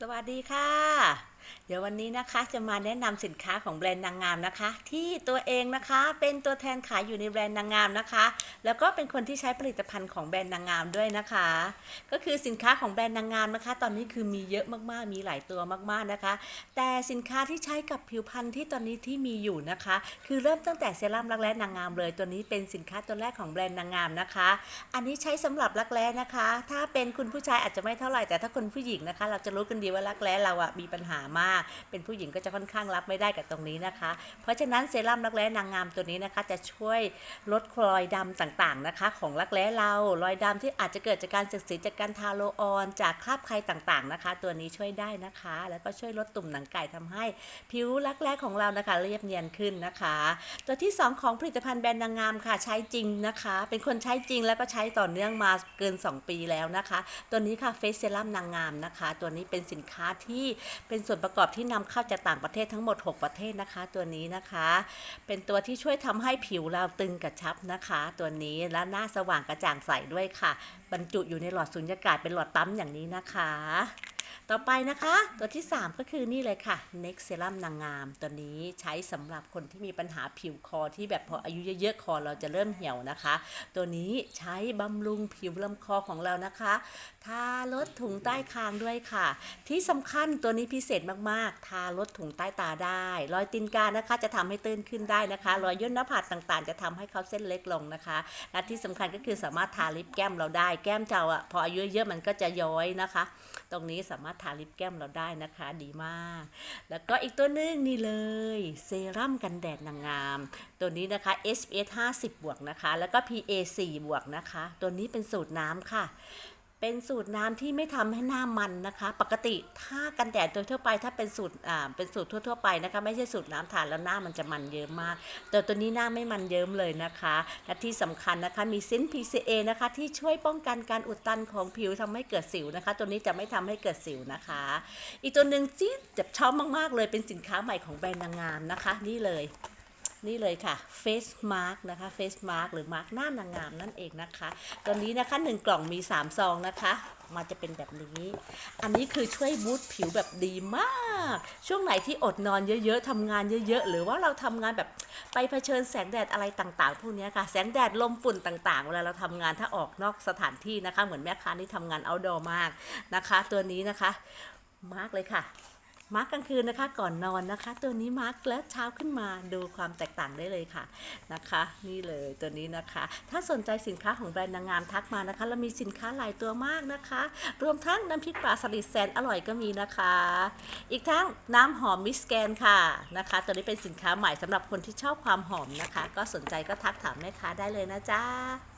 สวัสดีค่ะ เดี๋ยววันนี้นะคะจะมาแนะนำสินค้าของแบรนด์นางงามนะคะ ที่ตัวเองนะคะเป็นตัวแทนขายอยู่ในแบรนด์นางงามนะคะ แล้วก็เป็นคนที่ใช้ผลิตภัณฑ์ของแบรนด์นางงามด้วยนะคะ ก็คือสินค้าของแบรนด์นางงามนะคะ ตอนนี้คือมีเยอะมากๆ มีหลายตัวมากๆนะคะ แต่สินค้าที่ใช้กับผิวพรรณที่ตอนนี้ที่มีอยู่นะคะ คือเริ่มตั้งแต่เซรั่มรักแร้นางงามเลย ตัวนี้เป็นสินค้าตัวแรกของแบรนด์นางงามนะคะ อันนี้ใช้สำหรับรักแร้นะคะ ถ้าเป็นคุณผู้ชายอาจจะไม่เท่าไหร่แต่ถ้าคนผู้หญิงนะคะ เราจะรู้กันดีว่ารักแร้เราอะมีปัญหามาก เป็นผู้หญิงก็จะค่อนข้างรับไม่ได้กับตรงนี้นะคะ เพราะฉะนั้นเซรั่มรักแร้นางงามตัวนี้นะคะ จะช่วยลดรอยดำต่างๆนะคะ ของรักแร้เรา รอยดำที่อาจจะเกิดจากการสึกสีจากการทาโลออน จากคราบใครต่างๆนะคะ ตัวนี้ช่วยได้นะคะ แล้วก็ช่วยลดตุ่มหนังไก่ทำให้ ผิวรักแร้ของเรานะคะ เรียบเนียนขึ้นนะคะ ตัวที่ 2 ของผลิตภัณฑ์แบรนด์นางงามค่ะใช้จริงนะคะ เป็นคนใช้จริงแล้วก็ใช้ต่อเนื่องมาเกิน 2 ปีแล้วนะคะ ตัวนี้ค่ะเฟสเซรั่มนางงามนะคะ ตัวนี้เป็นสินค้าที่เป็นส่วนประประกอบที่นำเข้าจากต่างประเทศทั้งหมด 6 ประเทศนะคะ ตัวนี้นะคะ เป็นตัวที่ช่วยทำให้ผิวเราตึงกระชับนะคะ ตัวนี้และหน้าสว่างกระจ่างใสด้วยค่ะ บรรจุอยู่ในหลอดสุญญากาศเป็นหลอดปั๊มอย่างนี้นะคะ ต่อไปนะคะ ตัวที่ 3 ก็คือนี่เลยค่ะ Next Serum นางงาม ตัวนี้ใช้สำหรับคนที่มีปัญหาผิวคอที่แบบพออายุเยอะๆคอเราจะเริ่มเหี่ยวนะคะ ตัวนี้ใช้บำรุงผิวลำคอของเรานะคะทาลดถุงใต้คางด้วยค่ะ ที่สำคัญตัวนี้พิเศษมากๆ ทาลดถุงใต้ตาได้ รอยตีนกานะคะ จะทำให้ตื้นขึ้นได้นะคะ รอยย่นหน้าผากต่างๆ จะทำให้เขาเส้นเล็กลงนะคะและที่สำคัญก็คือสามารถทาลิปแก้มเราได้แก้มเราอะพออายุเยอะมันก็จะย้อยนะคะ ตรงนี้สามารถทาลิปแก้มเราได้นะคะ ดีมาก แล้วก็อีกตัวนึงนี่เลยเซรั่มกันแดดนางงาม ตัวนี้นะคะ SPF 50 บวกนะคะ แล้วก็ PA 4บวกนะคะ ตัวนี้เป็นสูตรน้ำค่ะ เป็นสูตรน้ำที่ไม่ทำให้หน้ามันนะคะ ปกติถ้ากันแดดโดยทั่วไปถ้าเป็นสูตรอ่าเป็นสูตรทั่ว ๆ ไปนะคะ ไม่ใช่สูตรน้ำทานแล้วหน้ามันจะมันเยิ้มมาก แต่ตัวนี้หน้าไม่มันเยิ้มเลยนะคะและที่สำคัญนะคะมีซิน PCA นะคะ ที่ช่วยป้องกันการอุดตันของผิวทำให้เกิดสิวนะคะ ตัวนี้จะไม่ทำให้เกิดสิวนะคะ อีกตัวหนึ่งที่จะชอบมากๆเลยเป็นสินค้าใหม่ของแบรนด์นางงามนะคะ นี่เลย นี่เลยค่ะ Face Mask นะคะ Face Mask หรือมาร์กหน้านางงามนั่นเองนะคะ ตัวนี้นะคะ 1 กล่องมี 3 ซองนะคะ มาจะเป็นแบบนี้ อันนี้คือช่วยบูตผิวแบบดีมาก ช่วงไหนที่อดนอนเยอะๆทำงานเยอะๆ หรือว่าเราทำงานแบบไปเผชิญแสงแดดอะไรต่างๆ พวกนี้ค่ะ แสงแดดลมฝุ่นต่างๆ เวลาเราทำงานถ้าออกนอกสถานที่นะคะ เหมือนแม่ค้าที่ทำงาน outdoor มากนะคะ ตัวนี้นะคะ มาร์กเลยค่ะ มาร์กกลางคืนนะคะก่อนนอนนะคะ ตัวนี้มาร์กแล้วเช้าขึ้นมาดูความแตกต่างได้เลยค่ะนะคะ นี่เลยตัวนี้นะคะ ถ้าสนใจสินค้าของแบรนด์นางงามทักมานะคะเรามีสินค้าหลายตัวมากนะคะ รวมทั้งน้ำพริกปลาสลิดแสนอร่อยก็มีนะคะ อีกทั้งน้ำหอมมิสแกนค่ะนะคะ ตัวนี้เป็นสินค้าใหม่สำหรับคนที่ชอบความหอมนะคะ ก็สนใจก็ทักถามแม่ค้าได้เลยนะจ๊ะ